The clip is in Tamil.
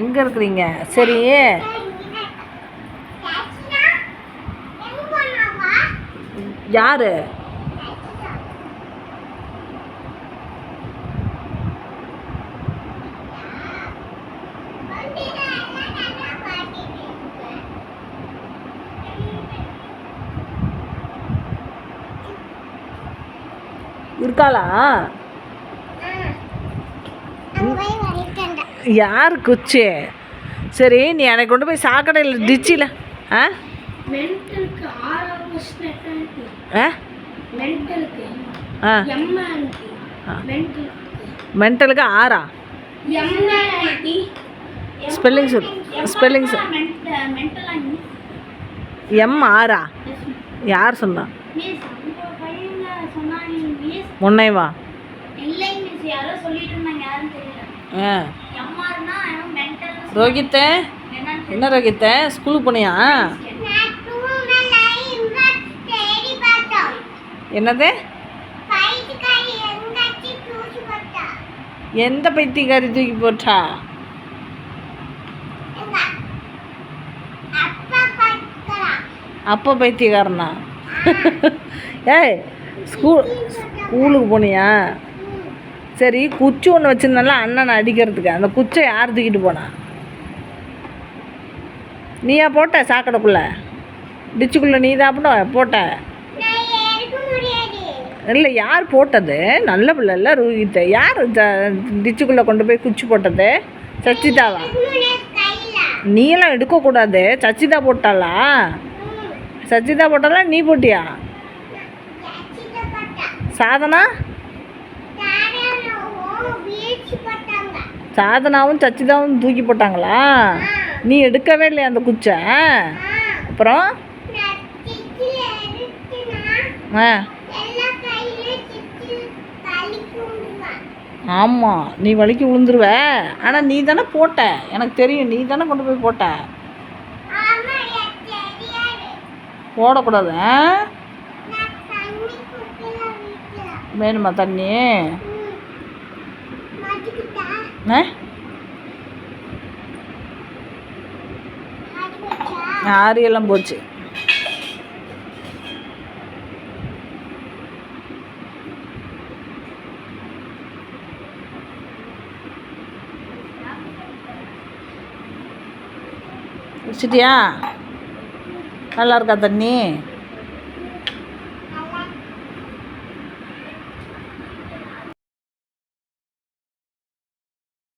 எங்கே இருக்கிறீங்க? சரி யார்? இருக்காளா? யார் குச்சி? சரி நீ எனக்கு கொண்டு போய் சாக்கடையில் டிச்சியில் ஆ? ஆ? மென்டலுக்கு ஆறா? ஸ்பெல்லிங் சொல். ஸ்பெல்லிங் சொல். எம் ஆறா? யார் சொன்னா? மிஸ் யாரோ சொல்லிட்டு இருந்தாங்க யாரும் தெரியல. ஆ. எம்ஆர்னா மென்டல் ரோகித்தே? என்ன ரோகித்தே? ஸ்கூலுக்கு போனியா? என்னது? எந்த பைத்தியக்காரி தூக்கி போட்டா? அப்போ பைத்தியக்காரனா? ஏய் ஸ்கூல் ஸ்கூலுக்கு போனியா? சரி குச்சி ஒன்று வச்சுருந்தால அண்ணனை அடிக்கிறதுக்கு. அந்த குச்சை யார் தூக்கிட்டு போனா? நீயா போட்ட சாக்கடைக்குள்ளே? டிச்சுக்குள்ளே நீ தான் போட்ட இல்லை யார் போட்டது? நல்ல பிள்ளைல ரூஹித்த யார் டிச்சுக்குள்ளே கொண்டு போய் குச்சி போட்டது? சச்சிதாவா? நீலாம் எடுக்கக்கூடாது. சச்சிதா போட்டாளா? சச்சிதா போட்டாலா நீ போட்டியா? சாதனா? சாதனாவும் சச்சிதாவும் தூக்கி போட்டாங்களா? நீ எடுக்கவே இல்லையா அந்த குச்சை? அப்புறம்? ஆ. ஆமாம் நீ வலிக்கு விழுந்துருவ ஆனால் நீ தானே போட்ட. எனக்கு தெரியும் நீ தானே கொண்டு போய் போட்ட. போடக்கூடாது ஆ? வேணுமா தண்ணி? ஆரியெல்லாம் போச்சு. குடிச்சிட்டியா? நல்லா இருக்கா தண்ணி?